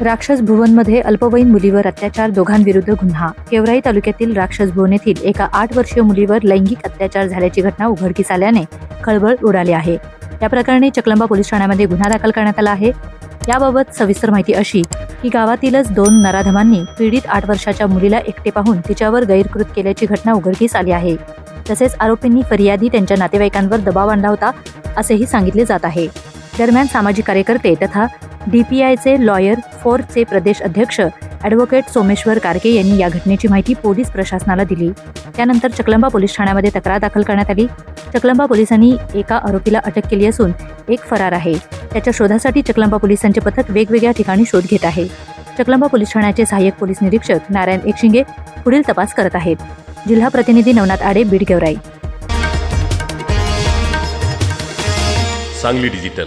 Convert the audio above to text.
राक्षस भुवनमध्ये अल्पवयीन मुलीवर अत्याचार दोघांविरुद्ध गुन्हा. गेवराई तालुक्यातील राक्षस भुवन येथील एका आठ वर्षीय मुलीवर लैंगिक अत्याचार झाल्याची घटना उघडकीस आल्याने खळबळ उडाली आहे. या प्रकरणी चकलंबा पोलीस ठाण्यामध्ये गुन्हा दाखल करण्यात आला आहे. याबाबत सविस्तर माहिती अशी की गावातीलच दोन नराधमांनी पीडित आठ वर्षाच्या मुलीला एकटे पाहून तिच्यावर गैरकृत केल्याची घटना उघडकीस आली आहे. तसेच आरोपींनी फरियादी त्यांच्या नातेवाईकांवर दबाव आणला होता असेही सांगितले जात आहे. दरम्यान सामाजिक कार्यकर्ते तथा डीपीआयचे लॉयर फोरचे प्रदेश अध्यक्ष ॲडव्होकेट सोमेश्वर कारके यांनी या घटनेची माहिती पोलीस प्रशासनाला दिली. त्यानंतर चकलंबा पोलीस ठाण्यामध्ये तक्रार दाखल करण्यात आली. चकलंबा पोलिसांनी एका आरोपीला अटक केली असून एक फरार आहे. त्याच्या शोधासाठी चकलंबा पोलिसांचे पथक वेगवेगळ्या ठिकाणी शोध घेत आहे. चकलंबा पोलीस ठाण्याचे सहाय्यक पोलीस निरीक्षक नारायण एकशिंगे पुढील तपास करत आहेत. जिल्हा प्रतिनिधी नवनाथ आडे बीड गेवराई. सांगली डिजिटल.